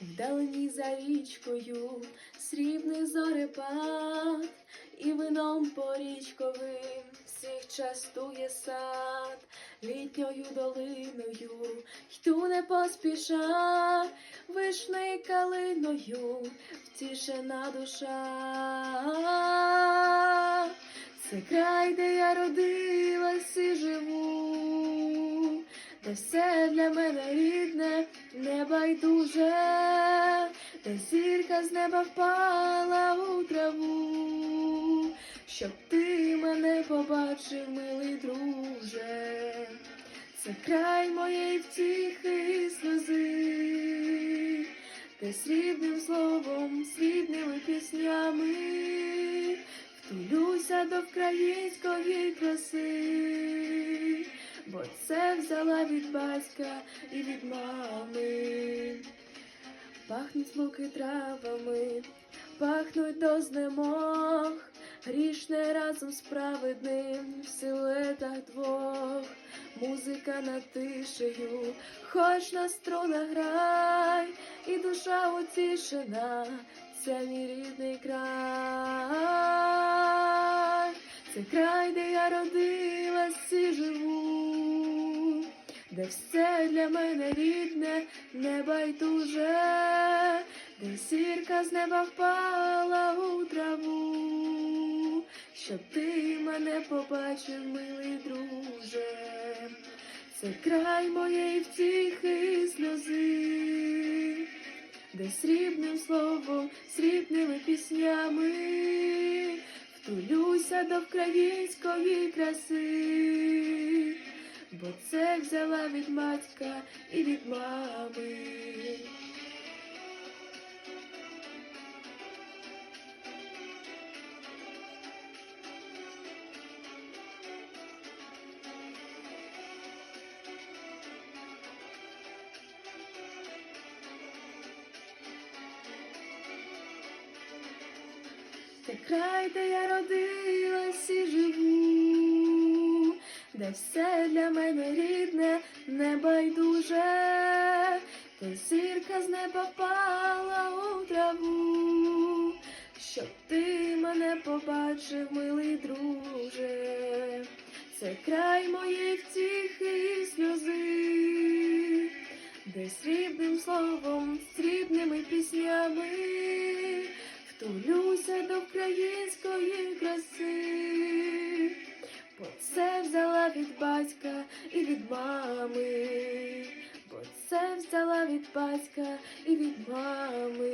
вдалині за річкою, срібний зорепад, і вином порічковим всіх частує сад, літньою долиною, йду не поспіша, вишни калиною, втішена душа. Це край, де я родилась і живу, де все для мене рідне, небайдуже, де зірка з неба впала у траву, щоб ти мене побачив, милий друже, це край моєї втіхи і сльози, де срібним словом, срібними піснями. Втулюся до української краси, бо це взяла від батька і від мами. Пахнуть луки травами, пахнуть до знемог, грішне разом з праведним в силуетах двох, музика над тишею, хоч на струнах грай, і душа утішена, це мій рідний край, це край, де я живу, де все для мене рідне, небайдуже, де зірка з неба впала у траву, щоб ти мене побачив, милий друже, це край моєї втіхи сльози. Де срібним словом, срібними піснями втулюся до української краси, бо це взяла від батька і від мами. Це край, де я родилась і живу, де все для мене рідне, небайдуже, де зірка з неба впала у траву, щоб ти мене побачив, милий друже, це край моєї втіхи і сльози, де срібним словом, срібними піснями. Втулюся до української краси, бо це взяла від батька і від мами, бо це взяла від батька і від мами.